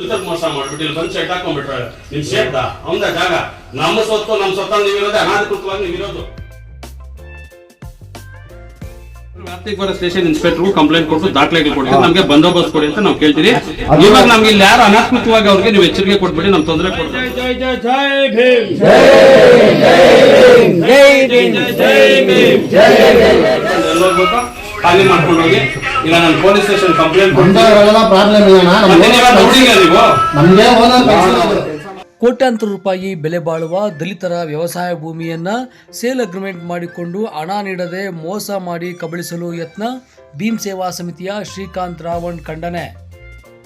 ಮೋಸ ಮಾಡ್ಬಿಟ್ಟು ಇಲ್ಲಿ ಬಂದು ಸೆಟ್ ಹಾಕೊಂಡ್ಬಿಟ್ರೆ ನಿಮ್ ಶೆಡ್ ಅವಂದ ಜಾಗ. ನಮ್ಮ ಸ್ವತ್ತು ನಮ್ಮ ಸ್ವತ್ತ ನೀವಿರೋದೇ ಅನಾಧಿಕೃತವಾಗಿ ನೀವಿರೋದು ವ್ಯಾಪ್ತಿಗೆ ಬರೋ ಸ್ಟೇಷನ್ ಇನ್ಸ್ಪೆಕ್ಟರ್ ಕಂಪ್ಲೇಂಟ್ ಕೊಟ್ಟು ದಾಖಲೆಗಳು ಕೊಡಿ ನಮಗೆ ಬಂದೋಬಸ್ತ್ ಕೊಡಿ ಅಂತ ನಾವು ಕೇಳ್ತೀರಿ ಇವಾಗ ನಮ್ಗೆ ಇಲ್ಲಿ ಯಾರು ಅನಾತ್ಮಕವಾಗಿ ಅವ್ರಿಗೆ ನೀವು ಎಚ್ಚರಿಕೆ ಕೊಟ್ಬಿಡಿ ನಮ್ ತೊಂದರೆ ಕೊಡ್ತೀವಿ? ಖಾಲಿ ಮಾಡ್ಕೊಂಡು ಹೋಗಿ. ಇಲ್ಲ ನಾನು ಪೊಲೀಸ್ ಸ್ಟೇಷನ್ ಕಂಪ್ಲೇಂಟ್ ಪ್ರಾಬ್ಲಮ್ ಇಲ್ಲ ಕೋಟ್ಯಾಂತರ ರೂಪಾಯಿ ಬೆಲೆ ಬಾಳುವ ದಲಿತರ ವ್ಯವಸಾಯ ಭೂಮಿಯನ್ನ ಸೇಲ್ ಅಗ್ರಿಮೆಂಟ್ ಮಾಡಿಕೊಂಡು ಹಣ ನೀಡದೆ ಮೋಸ ಮಾಡಿ ಕಬಳಿಸಲು ಯತ್ನ ಭೀಮ್ ಸೇವಾ ಸಮಿತಿಯ ಶ್ರೀಕಾಂತ್ ರಾವಣ್ ಖಂಡನೆ.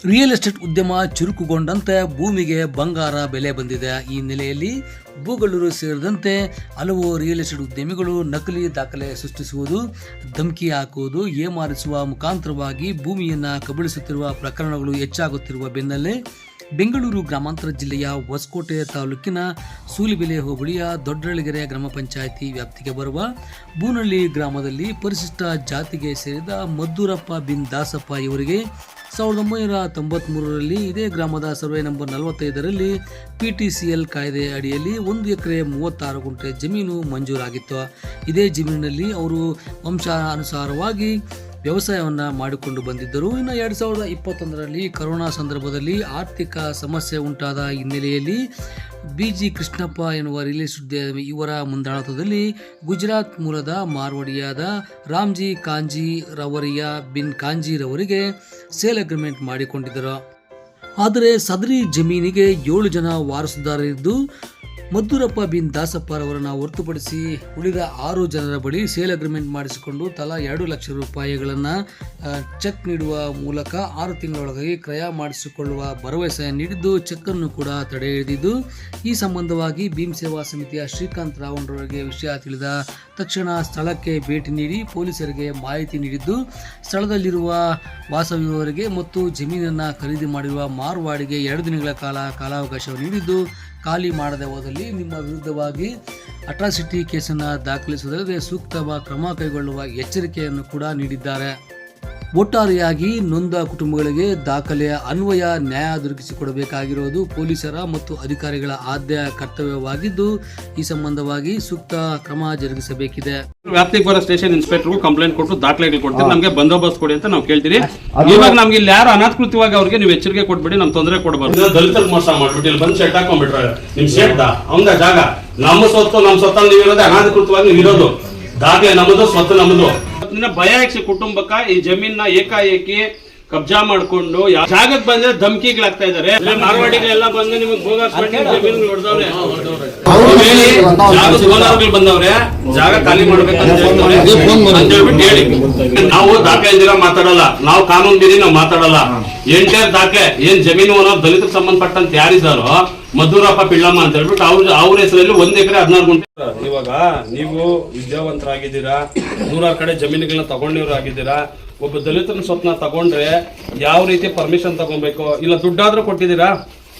ರಿಯಲ್ ಎಸ್ಟೇಟ್ ಉದ್ಯಮ ಚುರುಕುಗೊಂಡಂತೆ ಭೂಮಿಗೆ ಬಂಗಾರ ಬೆಲೆ ಬಂದಿದೆ. ಈ ನೆಲೆಯಲ್ಲಿ ಭೂಗಳೂರು ಸೇರಿದಂತೆ ಹಲವು ರಿಯಲ್ ಎಸ್ಟೇಟ್ ಉದ್ಯಮಿಗಳು ನಕಲಿ ದಾಖಲೆ ಸೃಷ್ಟಿಸುವುದು, ಧಮಕಿ ಹಾಕುವುದು, ಏಮಾರಿಸುವ ಮುಖಾಂತರವಾಗಿ ಭೂಮಿಯನ್ನು ಕಬಳಿಸುತ್ತಿರುವ ಪ್ರಕರಣಗಳು ಹೆಚ್ಚಾಗುತ್ತಿರುವ ಬೆನ್ನಲ್ಲೇ ಬೆಂಗಳೂರು ಗ್ರಾಮಾಂತರ ಜಿಲ್ಲೆಯ ಹೊಸಕೋಟೆ ತಾಲೂಕಿನ ಸೂಲಿಬೆಲೆ ಹೋಬಳಿಯ ದೊಡ್ಡರಳಗೆರೆ ಗ್ರಾಮ ಪಂಚಾಯಿತಿ ವ್ಯಾಪ್ತಿಗೆ ಬರುವ ಬೂನಹಳ್ಳಿ ಗ್ರಾಮದಲ್ಲಿ ಪರಿಶಿಷ್ಟ ಜಾತಿಗೆ ಸೇರಿದ ಮದ್ದೂರಪ್ಪ ಬಿನ್ ದಾಸಪ್ಪ ಇವರಿಗೆ ಸಾವಿರದ ಒಂಬೈನೂರ ತೊಂಬತ್ಮೂರರಲ್ಲಿ ಇದೇ ಗ್ರಾಮದ ಸರ್ವೆ ನಂಬರ್ ನಲವತ್ತೈದರಲ್ಲಿ ಪಿ ಟಿ ಸಿ ಎಲ್ ಕಾಯ್ದೆ ಅಡಿಯಲ್ಲಿ ಒಂದು ಎಕರೆ ಮೂವತ್ತಾರು ಗುಂಟೆ ಜಮೀನು ಮಂಜೂರಾಗಿತ್ತು. ಇದೇ ಜಮೀನಿನಲ್ಲಿ ಅವರು ವಂಶಾನುಸಾರವಾಗಿ ವ್ಯವಸಾಯವನ್ನು ಮಾಡಿಕೊಂಡು ಬಂದಿದ್ದರು. ಇನ್ನು ಎರಡು ಸಾವಿರದ ಇಪ್ಪತ್ತೊಂದರಲ್ಲಿ ಕರೋನಾ ಸಂದರ್ಭದಲ್ಲಿ ಆರ್ಥಿಕ ಸಮಸ್ಯೆ ಉಂಟಾದ ಹಿನ್ನೆಲೆಯಲ್ಲಿ ಬಿ ಜಿ ಕೃಷ್ಣಪ್ಪ ಎನ್ನುವ ರಿಲೀಸ್ ಉದ್ಯಮಿ ಇವರ ಮುಂದಾಳತ್ವದಲ್ಲಿ ಗುಜರಾತ್ ಮೂಲದ ಮಾರ್ವಾಡಿಯಾದ ರಾಮ್ಜಿ ಕಾಂಜಿ ರವರಿಯ ಬಿನ್ ಕಾಂಜಿ ರವರಿಗೆ ಸೇಲ್ ಅಗ್ರಿಮೆಂಟ್ ಮಾಡಿಕೊಂಡಿದ್ದರು. ಆದರೆ ಸದರಿ ಜಮೀನಿಗೆ ಏಳು ಜನ ವಾರಸುದಾರರಿದ್ದು ಮದ್ದೂರಪ್ಪ ಬಿನ್ ದಾಸಪ್ಪರವರನ್ನು ಹೊರತುಪಡಿಸಿ ಉಳಿದ ಆರು ಜನರ ಬಳಿ ಸೇಲ್ ಅಗ್ರಿಮೆಂಟ್ ಮಾಡಿಸಿಕೊಂಡು ತಲಾ ಎರಡು ಲಕ್ಷ ರೂಪಾಯಿಗಳನ್ನು ಚೆಕ್ ನೀಡುವ ಮೂಲಕ ಆರು ತಿಂಗಳೊಳಗಾಗಿ ಕ್ರಯ ಮಾಡಿಸಿಕೊಳ್ಳುವ ಭರವಸೆ ನೀಡಿದ್ದು ಚೆಕ್ಕನ್ನು ಕೂಡ ತಡೆ ಹಿಡಿದಿದ್ದು, ಈ ಸಂಬಂಧವಾಗಿ ಭೀಮ್ ಸೇವಾ ಸಮಿತಿಯ ಶ್ರೀಕಾಂತ್ ರಾವಣ್ರವರಿಗೆ ವಿಷಯ ತಿಳಿದ ತಕ್ಷಣ ಸ್ಥಳಕ್ಕೆ ಭೇಟಿ ನೀಡಿ ಪೊಲೀಸರಿಗೆ ಮಾಹಿತಿ ನೀಡಿದ್ದು, ಸ್ಥಳದಲ್ಲಿರುವ ವಾಸವಿರುವವರಿಗೆ ಮತ್ತು ಜಮೀನನ್ನು ಖರೀದಿ ಮಾಡಿರುವ ಮಾರ್ವಾಡಿಗೆ ಎರಡು ದಿನಗಳ ಕಾಲ ಕಾಲಾವಕಾಶ ನೀಡಿದ್ದು, ಖಾಲಿ ಮಾಡದೆ ಹೋದಲ್ಲಿ ನಿಮ್ಮ ವಿರುದ್ಧವಾಗಿ ಅಟ್ರಾಸಿಟಿ ಕೇಸನ್ನು ದಾಖಲಿಸುವುದಲ್ಲದೆ ಸೂಕ್ತವ ಕ್ರಮ ಕೈಗೊಳ್ಳುವ ಎಚ್ಚರಿಕೆಯನ್ನು ಕೂಡ ನೀಡಿದ್ದಾರೆ. ಒಟ್ಟಾರೆಯಾಗಿ ನೊಂದ ಕುಟುಂಬಗಳಿಗೆ ದಾಖಲೆಯ ಅನ್ವಯ ನ್ಯಾಯ ದೊರಕಿಸಿಕೊಡಬೇಕಾಗಿರುವುದು ಪೊಲೀಸರ ಮತ್ತು ಅಧಿಕಾರಿಗಳ ಆದ್ಯ ಕರ್ತವ್ಯವಾಗಿದ್ದು ಈ ಸಂಬಂಧವಾಗಿ ಸೂಕ್ತ ಕ್ರಮ ಜರುಗಿಸಬೇಕಿದೆ. ವ್ಯಾಪ್ತಿಗೆ ಬರೋ ಸ್ಟೇಷನ್ ಇನ್ಸ್ಪೆಕ್ಟರ್ ಕಂಪ್ಲೇಂಟ್ ಕೊಟ್ಟು ದಾಖಲೆಗಳು ಕೊಡ್ತೀವಿ. ನಮಗೆ ಬಂದೋಬಸ್ತ್ ಕೊಡಿ ಅಂತ ನಾವು ಕೇಳ್ತೀವಿ ಇವಾಗ ನಮ್ಗೆ ಇಲ್ಲಿ ಯಾರು ಅನಾತ್ಕೃತವಾಗಿ ಅವ್ರಿಗೆ ನೀವು ಎಚ್ಚರಿಕೆ ಕೊಟ್ಬಿಡಿ ನಮ್ ತೊಂದರೆ ಕೊಡಬಾರ್ದು. ದಲಿತ ಮೋಸ ಮಾಡ್ಬಿಟ್ಟು ಇಲ್ಲಿ ಬಂದು ಸೆಟ್ ಹಾಕೊಂಡ್ಬಿಟ್ರೆ ನಿಮ್ ಶೆಟ್ ಅವಂಗ ಜಾಗ. ನಮ್ಮ ಸೊತ್ತು ನಮ್ಮ ಸೊತ್ತಲ್ಲಿ ನೀವಿರೋದೇ ಅನಾಧಿಕೃತವಾಗಿ ಇರೋದು ದಾಖಲೆ ನಮ್ಮದು ಸ್ವತ್ತು ನಮ್ಮದು ನಿನ್ನ ಭಯ ಹಾಕ್ಸಿ ಕುಟುಂಬಕ್ಕ ಈ ಜಮೀನ ಏಕಾಏಕಿ ಕಬ್ಜಾ ಮಾಡ್ಕೊಂಡು ಯಾವ ಜಾಗಕ್ಕೆ ಬಂದ್ರೆ ಧಮಕಿಗಳಾಗ್ತಾ ಇದಾರೆ. ಮಾರ್ವಾಡಿಗಳೆಲ್ಲ ಬಂದು ನಿಮಗೆ ಭೋಗಾಸ್ಬಿಟ್ಟು ಜಮೀನು ಹೊಡೆದವ್ರೆ ಬಂದವ್ರೆ ಜಾಗ ಖಾಲಿ ಮಾಡ್ಬೇಕಂತ ಅಂತ ಹೇಳ್ಬಿಟ್ಟು ಹೇಳಿ ನಾವು ದಾಖಲೆ ಇದ್ದೀರಾ ಮಾತಾಡಲ್ಲ. ನಾವು ಕಾನೂನು ಬೀರಿ ನಾವು ಮಾತಾಡಲ್ಲ. ಎಂಟೇರ್ ದಾಖಲೆ ಏನ್ ಜಮೀನು ಅನ್ನೋ ದಲಿತಕ್ಕೆ ಸಂಬಂಧಪಟ್ಟಂತ ಯಾರಿದ್ದಾರೋ ಮಧುರಪ್ಪ ಪಿಳ್ಳಮ್ಮ ಅಂತ ಹೇಳ್ಬಿಟ್ಟು ಅವ್ರ ಅವ್ರ ಹೆಸರಲ್ಲಿ ಒಂದ್ ಎಕರೆ ಹದಿನಾರು ಗುಂಟೆ ಇವಾಗ ನೀವು ವಿದ್ಯಾವಂತರಾಗಿದ್ದೀರಾ, ನೂರಾರು ಕಡೆ ಜಮೀನುಗಳನ್ನ ತಗೊಂಡಿವ್ರು ಆಗಿದ್ದೀರಾ ಒಬ್ಬ ದಲಿತನ ಸ್ವಪ್ನ ತಗೊಂಡ್ರೆ ಯಾವ ರೀತಿ ಪರ್ಮಿಷನ್ ತಗೊಬೇಕು? ಇಲ್ಲ ದುಡ್ಡಾದ್ರೂ ಕೊಟ್ಟಿದ್ದೀರಾ?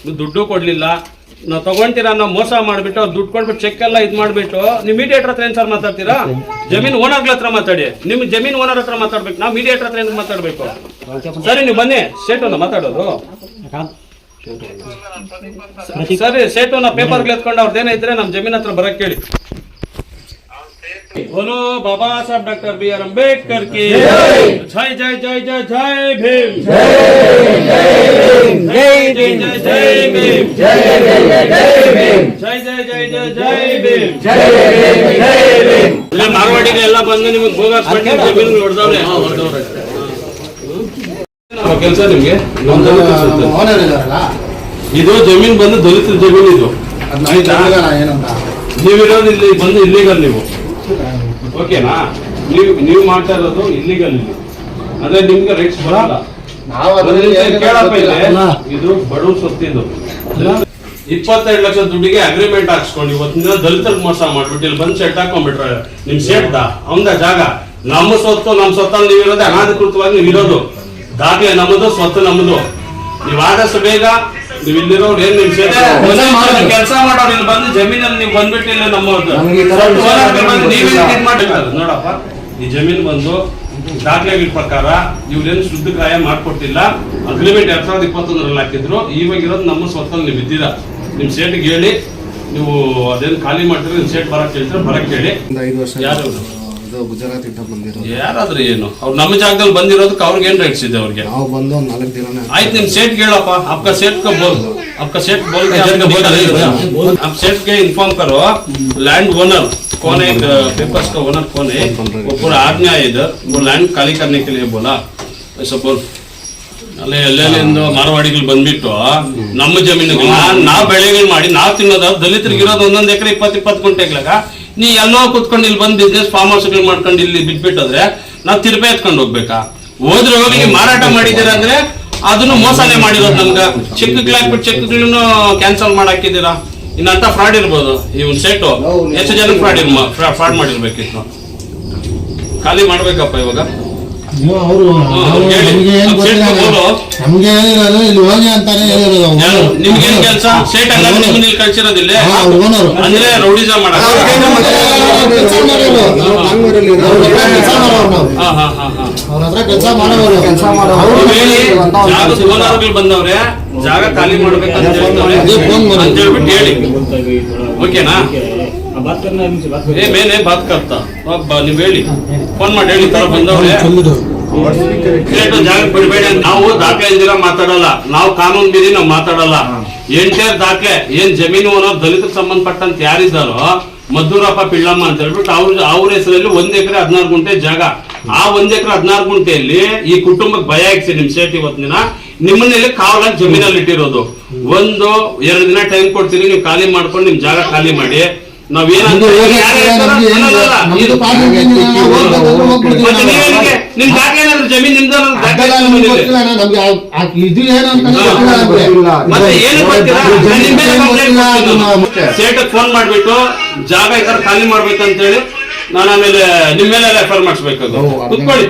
ನೀವು ದುಡ್ಡು ಕೊಡ್ಲಿಲ್ಲ. ನಾವು ತಗೊಂತೀರಾ ನಾವು ಮೋಸ ಮಾಡ್ಬಿಟ್ಟು ಅವ್ರು ದುಡ್ಡು ಕೊಡ್ಬಿಟ್ಟು ಚೆಕ್ ಎಲ್ಲ ಇದು ಮಾಡ್ಬಿಟ್ಟು ನೀವು ಮೀಡಿಯೇಟರ್ ಹತ್ರ ಏನ್ ಸರ್ ಮಾತಾಡ್ತೀರಾ? ಜಮೀನ್ ಓನರ್ಗಳ ಹತ್ರ ಮಾತಾಡಿ. ನಿಮ್ ಜಮೀನ್ ಓನರ್ ಹತ್ರ ಮಾತಾಡ್ಬೇಕು. ನಾವು ಮೀಡಿಯೇಟರ್ ಹತ್ರ ಏನ್ ಮಾತಾಡ್ಬೇಕು? ಸರಿ, ನೀವು ಬನ್ನಿ. ಸೇಟುನ ಮಾತಾಡೋದು. ಸರಿ ಸೇಟುನ ಪೇಪರ್ ಎತ್ಕೊಂಡು ಅವ್ರದ್ದು ಏನೈತ್ರೆ ನಮ್ ಜಮೀನ್ ಹತ್ರ ಬರಕ್ ಕೇಳಿ बोलो बाबा साहब डॉक्टर बी आर अम्बेडकर की जय जय जय जय जय भीम जय जय जय जय भीम जय जय जय जय जय भीम ಇಲ್ಲ ಮಾರ್ವಾಡಿಗೆ ಎಲ್ಲ ಬಂದು ನಿಮಗೆ ಭೋಗಾಸ್ಬಿಟ್ಟು ಜಮೀನು ಹೊಡೆದವ್ರೆ ಕೆಲಸ ನಿಮ್ಗೆ? ನಮ್ ಓನರ್ ಇದಾರಲ್ಲ? ಇದು ಜಮೀನ್ ಬಂದು ದಲಿತ ಜಮೀನ್ ಇದು. ಏನಂತ ನೀವಿರೋದು ಇಲ್ಲಿ ಬಂದು ಇಲ್ಲಿಗಲ್ ನೀವು. ಓಕೆನಾ ನೀವು ನೀವು ಮಾಡ್ತಾ ಇರೋದು ಇಲ್ಲಿಗಲ್ ಇಲ್ಲಿ. ಅಂದ್ರೆ ನಿಮ್ಗೆ ರೈಟ್ಸ್ ಬರಲ್ಲ. ಕೇಳಪ್ಪ. ಇದು ಬಡವ ಸೊತ್ತಿದ್ದು. ಇಪ್ಪತ್ತೈದು ಲಕ್ಷ ದುಡ್ಡಿಗೆ ಅಗ್ರಿಮೆಂಟ್ ಹಾಕ್ಸ್ಕೊಂಡು ಇವತ್ತಿನ ದಲಿತರಿಗೆ ಮೋಸ ಮಾಡ್ಬಿಟ್ಟು ಇಲ್ಲಿ ಬಂದು ಸೆಟ್ ಹಾಕೊಂಡ್ಬಿಟ್ರೆ ನಿಮ್ ಸೇರ್ದ ಅವಂದ ಜಾಗ. ನಮ್ಮ ಸೊತ್ತು ನಮ್ಮ ಸೊತ್ತಲ್ಲಿ ನೀವಿರೋದೇ ಅನಾಧಿಕೃತವಾಗಿ ನೀವು ಇರೋದು ದಾಖಲೆ ನಮ್ಮದು ಸ್ವತ್ತು ನಮ್ಮದು. ನೀವು ಆದಷ್ಟು ಬೇಗ ನೀವು ಇಲ್ಲಿರೋರು ಏನ್ ನಿಮ್ ಕೆಲಸ ಮಾಡೋರು ಇಲ್ಲಿ ಬಂದು ಜಮೀನಲ್ಲಿ ನೀವು ಬಂದ್ಬಿಟ್ಟು ಇಲ್ಲಿ ನಮ್ಮವ್ರದ್ದು. ನೋಡಪ್ಪ ಈ ಜಮೀನ್ ಬಂದು ದಾಖಲೆಗಳ ಪ್ರಕಾರ ಇವ್ರೇನು ಗಾಯ ಮಾಡ್ಕೊಟ್ಟಿಲ್ಲ. ಅಗ್ರಿಮೆಂಟ್ ಎರಡ್ ಸಾವಿರದ ಇಪ್ಪತ್ತೊಂದರಲ್ಲಿ ಹಾಕಿದ್ರು. ಇವಾಗ ಇರೋದು ನಮ್ಮ ಸ್ವತ್ತಲ್ಲಿ ನೀವು ಇದ್ದೀರಾ. ನಿಮ್ ಸೇಟಿಗೆ ಹೇಳಿ. ನೀವು ಅದೇನು ಖಾಲಿ ಮಾಡ್ತೀರಿ ನಿಮ್ ಸೇಟ್ ಬರಕ್ ಹೇಳ್ತೀರ ಬರಕ್ ಹೇಳಿ ಯಾರು? ಅವ್ರು? ಇದು ಗುಜರಾತ್ ಇಂದ ಬಂದಿರೋದು ಯಾರಾದ್ರೂ ಏನು ಅವ್ರು ನಮ್ಮ ಜಾಗದಲ್ಲಿ ಬಂದಿರೋದಕ್ಕೆ ಅವ್ರಿಗೆ ಏನ್ ರೈಟ್ಸ್ ಇದೆ ಅವ್ರಿಗೆ ನಾವು ಬಂದು ಒಂದು ನಾಲ್ಕು ದಿನನೇ ಆಯ್ತು. ಆಯ್ತು ನಿಮ್ ಸೇಟ್ ಹೇಳಪ್ಪ आपका सेठ को बोल आपका सेठ बोल के आपका निकाल दीजिए। आप सेठ के इन्फॉर्म करो लैंड ओनर कौन है पेपर्स का ओनर कौन है वो पूरा आज्ञा है इधर वो लैंड खाली करने के लिए बोला ऐसा बोल ಅಲ್ಲೇ ಎಲ್ಲೆಲ್ಲಿಂದ ಮಾರವಾಡಿಗಳು ಬಂದ್ಬಿಟ್ಟು ನಮ್ಮ ಜಮೀನುಗಳನ್ನ ನಾವ್ ಬೆಳೆಗಳು ಮಾಡಿ ನಾವ್ ತಿನ್ನೋದ ದಲಿತರಿಗೆ ಇರೋದು ಒಂದೊಂದ್ ಎಕರೆ ಇಪ್ಪತ್ ಇಪ್ಪತ್ತು ಗುಂಟೆಗ್ಲಾಗ ನೀ ಎಲ್ಲೋ ಕುತ್ಕೊಂಡು ಇಲ್ಲಿ ಬಂದ್ ಬಿಸ್ನೆಸ್ ಫಾರ್ಮ್ ಹೌಸ್ಗಳು ಮಾಡ್ಕೊಂಡು ಇಲ್ಲಿ ಬಿಟ್ಬಿಟ್ಟೋದ್ರೆ ನಾವು ತಿರುಪೆ ಎತ್ಕೊಂಡು ಹೋಗ್ಬೇಕಾ? ಹೋದ್ರೆ ಹೋಗಿ ಮಾರಾಟ ಮಾಡಿದೀರ ಅಂದ್ರೆ ಅದನ್ನು ಮೋಸನೆ ಮಾಡಿರೋದು ನಮ್ಗ. ಚೆಕ್ ಹಾಕ್ಬಿಟ್ಟು ಚೆಕ್ಗಳನ್ನು ಕ್ಯಾನ್ಸಲ್ ಮಾಡಾಕಿದ್ದೀರಾ? ಇನ್ನಂತ ಫ್ರಾಡ್ ಇರ್ಬೋದು. ಇವ್ನ ಸೆಟ್ ಎಷ್ಟು ಜನ ಫ್ರಾಡ್ ಫ್ರಾಡ್ ಮಾಡಿರ್ಬೇಕಿತ್ತು? ಖಾಲಿ ಮಾಡ್ಬೇಕಪ್ಪ ಇವಾಗ. ಅವರು ನಿಮ್ಗೇನ್ ಕೆಲಸ? ಕಳ್ಸಿರೋದಿಲ್ಲ ಅಂದ್ರೆ ಬಂದವ್ರೆ. ಜಾಗ ಖಾಲಿ ಮಾಡ್ಬೇಕಂತ ಅಂತ ಹೇಳ್ಬಿಟ್ಟು ಹೇಳಿ ಓಕೆನಾ? ಏ ಮೇಲೆ ಬಾತ್ ಕರ್ತಾ ನೀವ್ ಹೇಳಿ. ಫೋನ್ ಮಾಡಿ ಹೇಳಿ ತರ ಬಂದವ್ರೆ. ಕ್ರಿಯೇಟಿವ್ ಜಾಗ ಬಿಡಬೇಡಿ ಅಂತ ನಾವು ದಾಖಲೆ ಇಲ್ದಿರ ಮಾತಾಡಲ್ಲ. ನಾವು ಕಾನೂನು ಮೀರಿ ನಾವು ಮಾತಾಡಲ್ಲ. ಎಂಟೇರ್ ದಾಖಲೆ ಏನ್ ಜಮೀನು ಅನ್ನೋ ದಲಿತ ಸಂಬಂಧಪಟ್ಟಂತ ಯಾರಿದ್ದಾರೋ ಮದ್ದೂರಪ್ಪ ಪಿಳ್ಳಮ್ಮ ಅಂತ ಹೇಳ್ಬಿಟ್ಟು ಅವ್ರ ಅವ್ರ ಹೆಸರಲ್ಲಿ ಒಂದ್ ಎಕರೆ ಹದಿನಾರು ಗುಂಟೆ ಜಾಗ. ಆ ಒಂದ್ ಎಕರೆ ಹದಿನಾರು ಗುಂಟೆಯಲ್ಲಿ ಈ ಕುಟುಂಬಕ್ಕೆ ಭಯ ಹಾಕ್ಸಿ ನಿಮ್ ಸೇಟ್ ಇವತ್ತಿನ ನಿಮ್ಮನೆಯಲ್ಲಿ ಕಾವಲಾಗಿ ಜಮೀನಲ್ಲಿ ಇಟ್ಟಿರೋದು. ಒಂದು ಎರಡು ದಿನ ಟೈಮ್ ಕೊಡ್ತೀನಿ ನೀವು ಖಾಲಿ ಮಾಡ್ಕೊಂಡು ನಿಮ್ ಜಾಗ ಖಾಲಿ ಮಾಡಿ. ಜಮೀನ್ ಇದು ಫೋನ್ ಮಾಡ್ಬಿಟ್ಟು ಜಾಗ ಖಾಲಿ ಮಾಡ್ಬೇಕಂತ ಹೇಳಿ ನಾನು ಆಮೇಲೆ ನಿಮ್ಮ ಮೇಲೆ ರೆಫರ್ ಮಾಡಿಸ್ಬೇಕು ಕುತ್ಕೊಳ್ಳಿ.